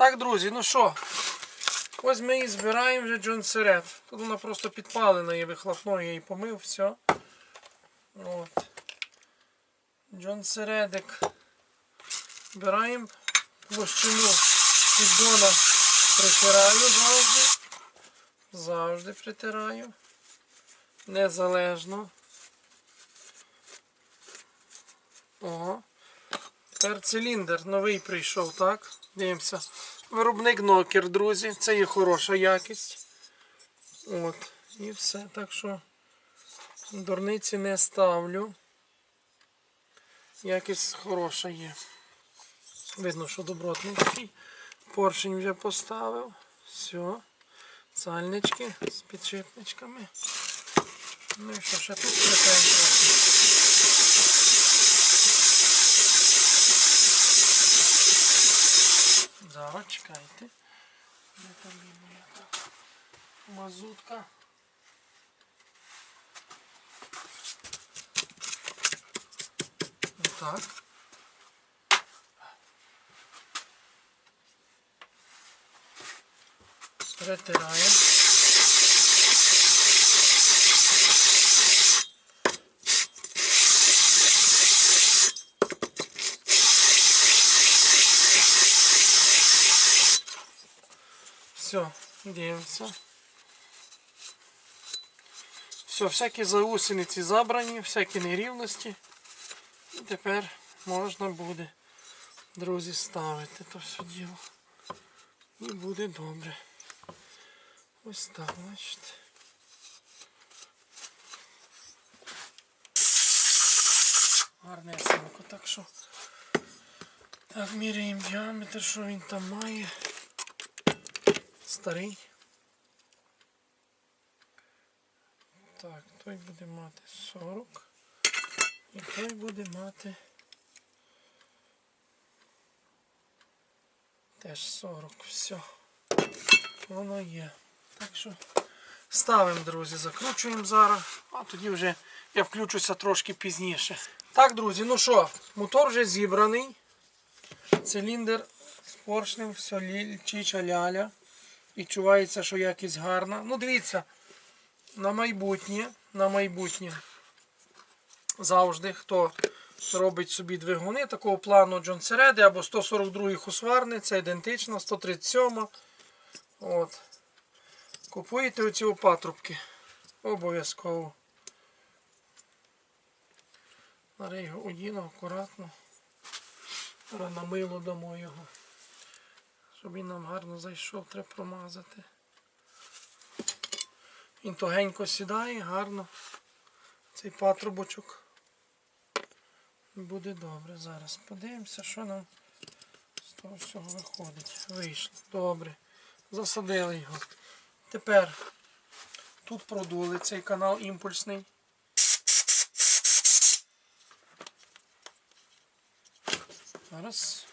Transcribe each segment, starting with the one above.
Так, друзі, ну що, ось ми і збираємо вже Джон Серет. Тут вона просто підпалена є вихлопною, я її помив, все. От. Джон Середик. Збираємо площину піддона притираю завжди. Завжди притираю. Незалежно. Ого. Тепер циліндр новий прийшов, так? Дивимося. Виробник Нокер, друзі. Це є хороша якість. От. І все. Так що дурниці не ставлю. Якість хороша є. Видно, що добротний. Поршень вже поставив. Все. Сальнички з підшипничками. Ну і що, ще тут плетаємо трохи. Зараз, чекайте. Де там є моя та мазутка? Отак. Притираємо. Все, дивимося. Все, всякі заусениці забрані, всякі нерівності. І тепер можна буде, друзі, ставити то все діло. І буде добре. Ось так, бачите. Гарнесенько, так що. Так, міряємо діаметр, що він там має. Старий. Так, той буде мати 40. І той буде мати теж 40. Все. Воно є. Так що ставимо, друзі, закручуємо зараз, а тоді вже я включуся трошки пізніше. Так, друзі, ну що, мотор вже зібраний. Циліндр з поршнем, все чича ляля. Відчувається, що якість гарна. Ну, дивіться, на майбутнє, на майбутнє. Завжди, хто робить собі двигуни такого плану Джон Середи або 142 хусварни, це ідентично, 137. От. Купуєте оці патрубки. Обов'язково. Зараз його одіну акуратно. Зараз на мило дамо його. Щоб він нам гарно зайшов, треба промазати. Він тогенько сідає, гарно. Цей патрубочок. Буде добре. Зараз подивимося, що нам з того всього виходить. Вийшло. Добре. Засадили його. Тепер тут продули цей канал імпульсний. Зараз.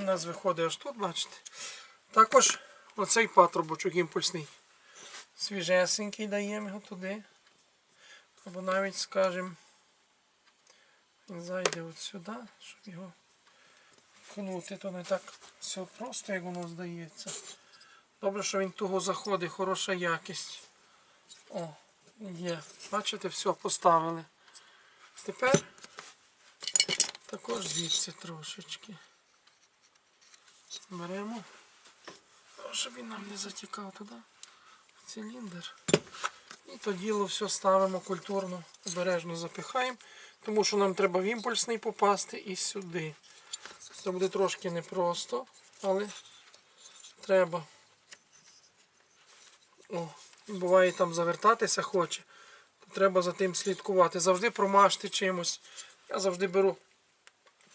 У нас виходить аж тут, бачите. Також оцей патрубочок імпульсний. Свіжесенький даємо його туди. Або навіть, скажімо, він зайде от сюди, щоб його кнути, то не так все просто, як воно здається. Добре, що він туго заходить, хороша якість. О, є. Бачите, все, поставили. Тепер також звідси трошечки. Беремо, щоб він нам не затікав туди. в Циліндр. І то діло все ставимо культурно, обережно запихаємо, тому що нам треба в імпульсний попасти і сюди. Це буде трошки непросто, але треба. О, буває там завертатися хоче, то треба за тим слідкувати. Завжди промажте чимось. Я завжди беру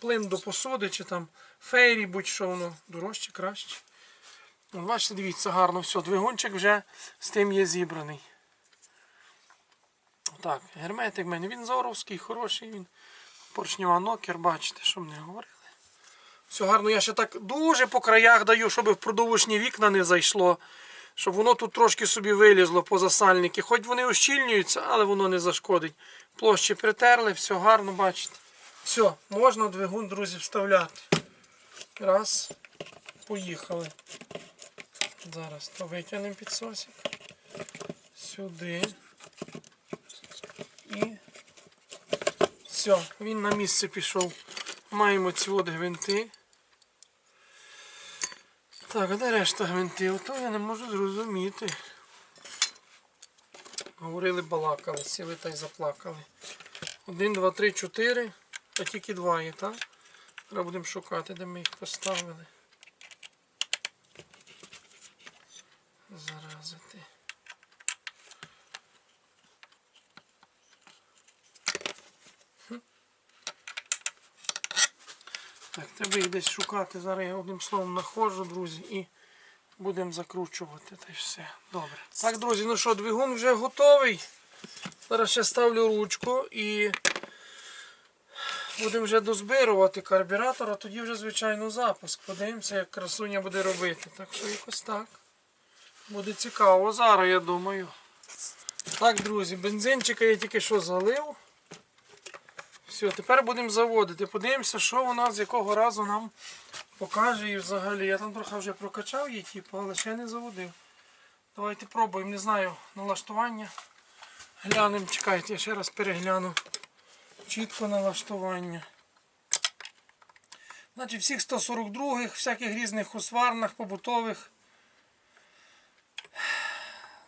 плин до посуди чи там фейрі, будь-що воно дорожче, краще. От Бачите, дивіться, гарно все. Двигунчик вже з тим є зібраний. Так, герметик в мене він зоровський, хороший, він поршнева нокер, бачите, що мені говорили. Все гарно, я ще так дуже по краях даю, щоб в продовушні вікна не зайшло. щоб воно тут трошки собі вилізло поза сальники. Хоч вони ощільнюються, але воно не зашкодить. Площі притерли, все гарно, бачите. Все, можна двигун, друзі, вставляти. Раз. Поїхали. Зараз то витягнемо підсосик. Сюди. І все, він на місце пішов. Маємо ці от гвинти. Так, а де решта гвинтів? То я не можу зрозуміти. Говорили, балакали, сіли та й заплакали. Один, два, три, чотири. А тільки два є, так? Зараз будемо шукати, де ми їх поставили. Заразити. Так, треба їх десь шукати. Зараз я одним словом знаходжу, друзі, і будемо закручувати. Та й все. Добре. Так, друзі, ну що, двигун вже готовий. Зараз ще ставлю ручку і будемо вже дозбирувати карбюратор, а тоді вже, звичайно, запуск. Подивимося, як красуня буде робити. Так що якось так. Буде цікаво зараз, я думаю. Так, друзі, бензинчика я тільки що залив. Все, тепер будемо заводити. Подивимося, що вона з якого разу нам покаже і взагалі. Я там трохи вже прокачав її, типу, але ще не заводив. Давайте пробуємо, не знаю, налаштування. Глянемо, чекайте, я ще раз перегляну. Чітко налаштування. Значить, всіх 142-х, всяких різних усварних, побутових.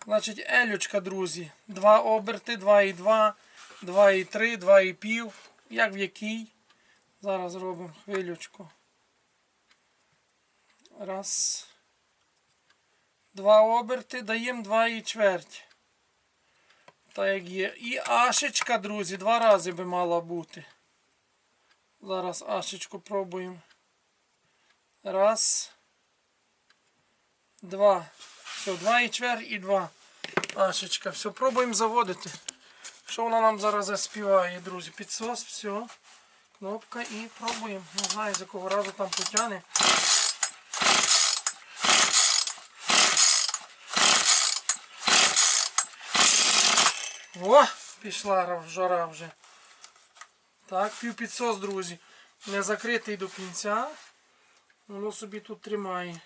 Значить, елючка, друзі. Два оберти, 2,2, 2,3, 2,5. Як в якій. Зараз робимо хвилючку. Раз. Два оберти, даємо 2 і чверть. Так як є. І ашечка, друзі, два рази би мала бути. Зараз ашечку пробуємо. Раз. Два. Все, два і чверть і два. Ашечка. Все, пробуємо заводити. Що вона нам зараз заспіває, друзі? Підсос, все. Кнопка і пробуємо. Не знаю, з якого разу там потягне. О, пішла жара вже. Так, півпідсос, друзі. Не закритий до кінця. Воно собі тут тримає.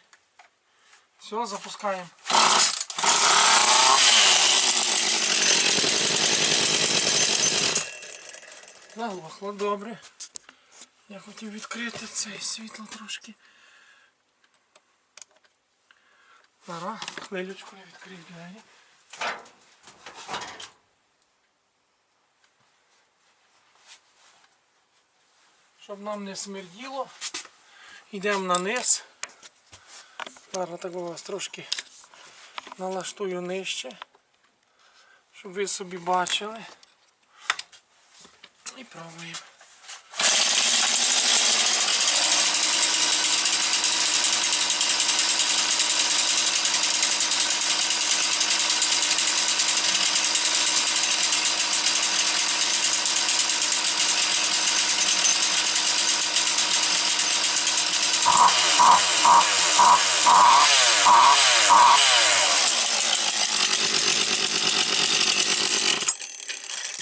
Все, запускаємо. Заглохло добре. Я хотів відкрити цей світло трошки. Зараз, хвилючку я відкрию двері. Щоб нам не смерділо, йдемо на низ. Зараз так вас трошки налаштую нижче, щоб ви собі бачили. І пробуємо.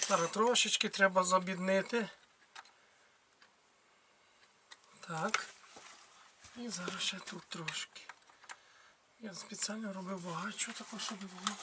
Зараз трошечки треба забіднити. Так. І зараз ще тут трошки. Я спеціально робив багато такого, щоб було.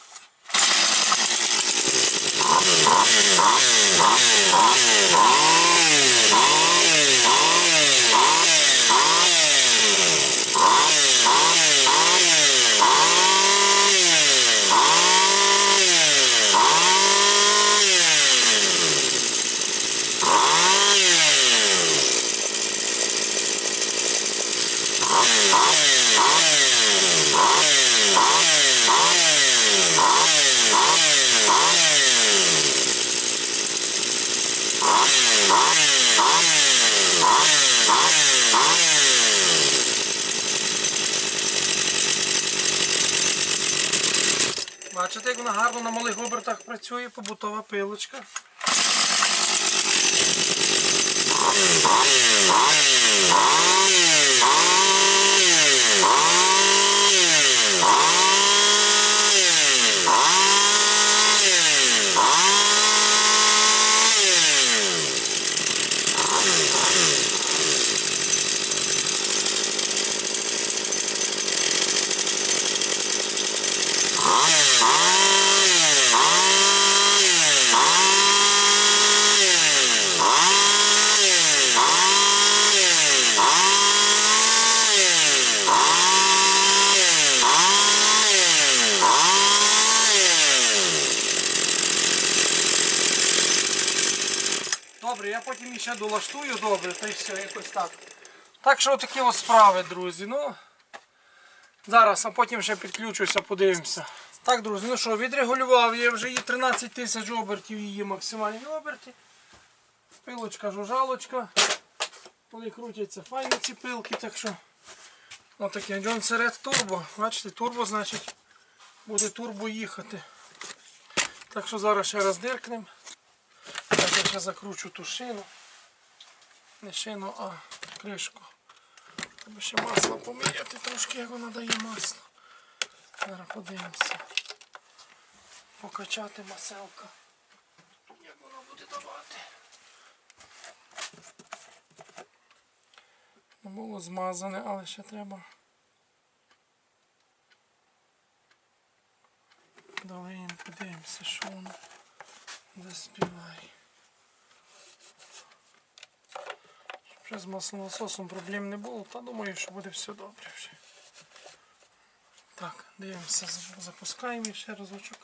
Бачите, як вона гарно на малих обертах працює, побутова пилочка. добре, я потім її ще долаштую добре, та й все, якось так. Так що такі от справи, друзі. Ну, зараз, а потім ще підключуся, подивимося. Так, друзі, ну що, відрегулював я вже її 13 тисяч обертів, її максимальні оберти. Пилочка, жужалочка. Вони крутяться файні ці пилки, так що. Отаке John Serret Turbo. Бачите, турбо, значить, буде турбо їхати. Так що зараз ще раз диркнемо. Я ще закручу ту шину. Не шину, а кришку. Треба ще масло поміряти трошки, як воно дає масло. Зараз подивимося. Покачати маселка. Як воно буде давати. Не було змазане, але ще треба. Долиємо, подивимося, що воно заспіває. Вже з маслонасосом проблем не було, та думаю, що буде все добре вже. Так, дивимося, запускаємо ще разочок.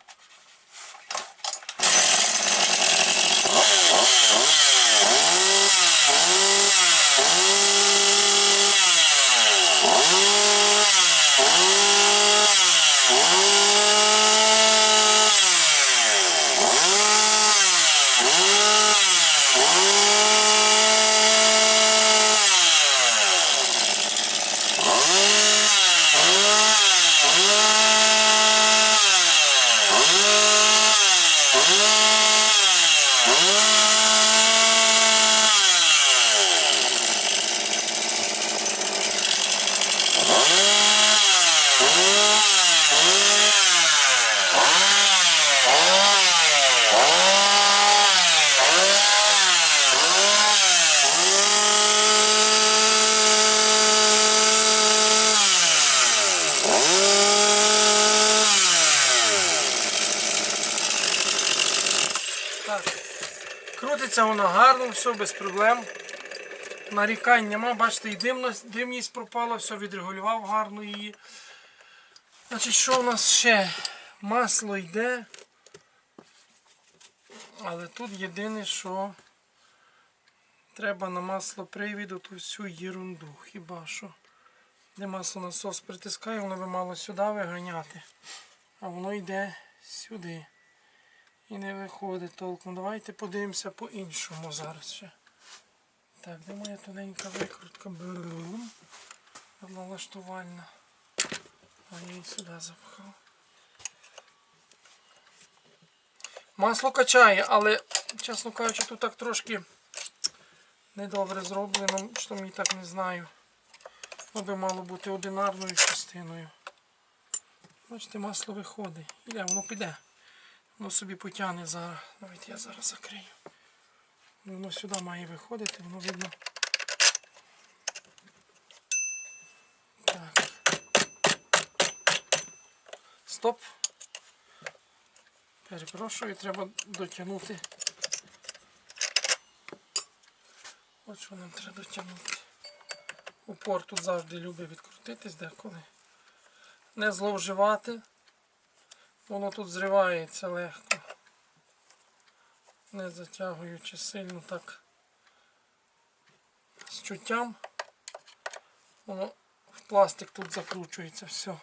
Так. Крутиться вона гарно, все без проблем. Нарікань нема, бачите, і димність, димність пропала, все відрегулював гарно її. Значить, що у нас ще? Масло йде. Але тут єдине, що треба на масло привіду ту всю єрунду. Хіба що. Де масло насос притискає, воно би мало сюди виганяти. А воно йде сюди. І не виходить толком. Давайте подивимося по-іншому зараз ще. Так, де моя тоненька викрутка? Брум. Налаштувальна. А я її сюди запхав. Масло качає, але, чесно кажучи, тут так трошки недобре зроблено, що мені так не знаю. Воно мало бути одинарною частиною. Бачите, масло виходить. Іде, воно піде. Воно собі потягне зараз. Навіть я зараз закрию. Воно сюди має виходити, воно видно. Так. Стоп. Перепрошую, треба дотягнути. От що нам треба дотягнути. Упор тут завжди любить відкрутитись деколи. Не зловживати. Воно тут зривається легко. Не затягуючи сильно так з чуттям. Воно в пластик тут закручується все.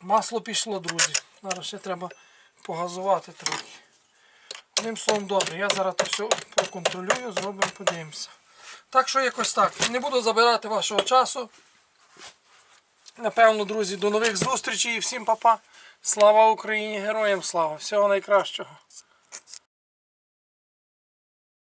Масло пішло, друзі. Зараз ще треба погазувати трохи. Одним словом, добре, я зараз це все проконтролюю, зробимо, подивимося. Так що якось так. Не буду забирати вашого часу. Напевно, друзі, до нових зустрічей і всім папа. Слава Україні! Героям слава! Всього найкращого!